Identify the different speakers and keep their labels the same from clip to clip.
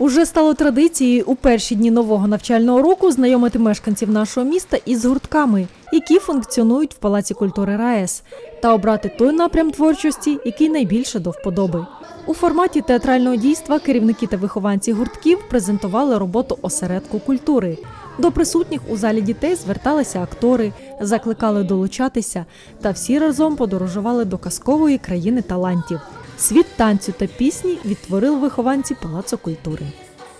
Speaker 1: Уже стало традицією у перші дні нового навчального року знайомити мешканців нашого міста із гуртками, які функціонують в Палаці культури РаЕС, та обрати той напрям творчості, який найбільше до вподоби. У форматі театрального дійства керівники та вихованці гуртків презентували роботу осередку культури. До присутніх у залі дітей зверталися актори, закликали долучатися, та всі разом подорожували до казкової країни талантів. Світ танцю та пісні відтворили вихованці Палацу культури.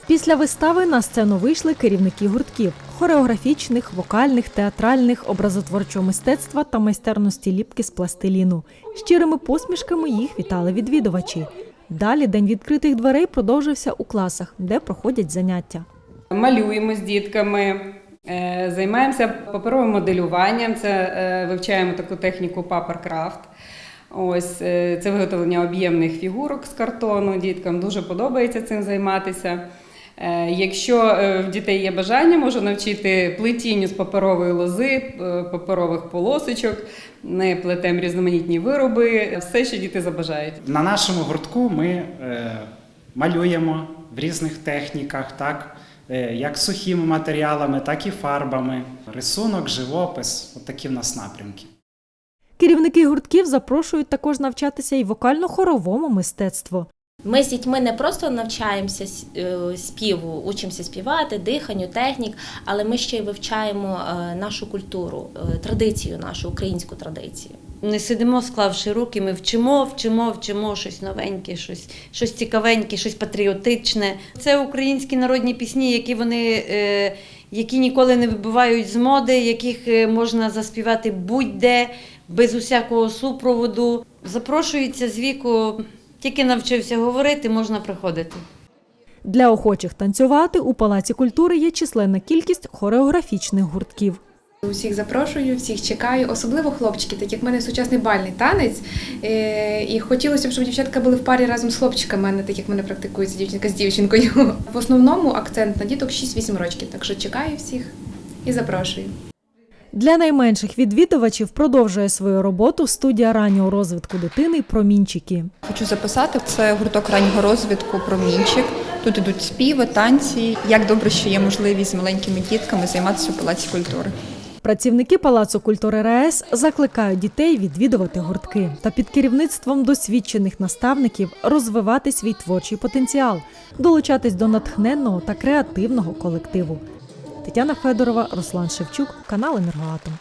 Speaker 1: Після вистави на сцену вийшли керівники гуртків хореографічних, вокальних, театральних, образотворчого мистецтва та майстерності ліпки з пластиліну. Щирими посмішками їх вітали відвідувачі. Далі день відкритих дверей продовжився у класах, де проходять заняття.
Speaker 2: Малюємо з дітками, е, займаємося паперовим моделюванням. Це е, вивчаємо таку техніку паперкрафт. Ось е, це виготовлення об'ємних фігурок з картону. Діткам дуже подобається цим займатися. Е, Якщо е, в дітей є бажання, можу навчити плетінню з паперової лози, паперових полосочок. Ми плетемо різноманітні вироби, все, що діти забажають.
Speaker 3: На нашому гуртку ми малюємо в різних техніках, так, як сухими матеріалами, так і фарбами. Рисунок, живопис от такі в нас напрямки.
Speaker 1: Керівники гуртків запрошують також навчатися і вокально-хоровому мистецтву.
Speaker 4: Ми з дітьми не просто навчаємося е, співу, учимося співати, диханню, технік, але ми ще й вивчаємо е, нашу культуру, е, традицію, нашу українську традицію.
Speaker 5: Не сидимо, склавши руки, ми вчимо, вчимо, вчимо щось новеньке, щось, щось цікавеньке, щось патріотичне. Це українські народні пісні, які вони. Е, які ніколи не вибивають з моди, яких можна заспівати будь-де, без усякого супроводу. Запрошується з віку, тільки навчився говорити, можна приходити.
Speaker 1: Для охочих танцювати у Палаці культури є численна кількість хореографічних гуртків.
Speaker 6: Усіх запрошую, всіх чекаю, особливо хлопчики, так як в мене сучасний бальний танець. Е, І хотілося б, щоб дівчатка були в парі разом з хлопчиками, а не так як мене практикується дівчинка з дівчинкою. В основному акцент на діток 6-8 років, так що чекаю всіх і запрошую.
Speaker 1: Для найменших відвідувачів продовжує свою роботу студія раннього розвитку дитини Промінчики.
Speaker 7: Хочу записати це гурток раннього розвитку промінчик. Тут ідуть співи, танці. Як добре, що є можливість з маленькими дітками займатися у палаці культури.
Speaker 1: Працівники Палацу культури РаЕС закликають дітей відвідувати гуртки та під керівництвом досвідчених наставників розвивати свій творчий потенціал, долучатись до натхненного та креативного колективу. Тетяна Федорова, Руслан Шевчук, канал Енергоатом.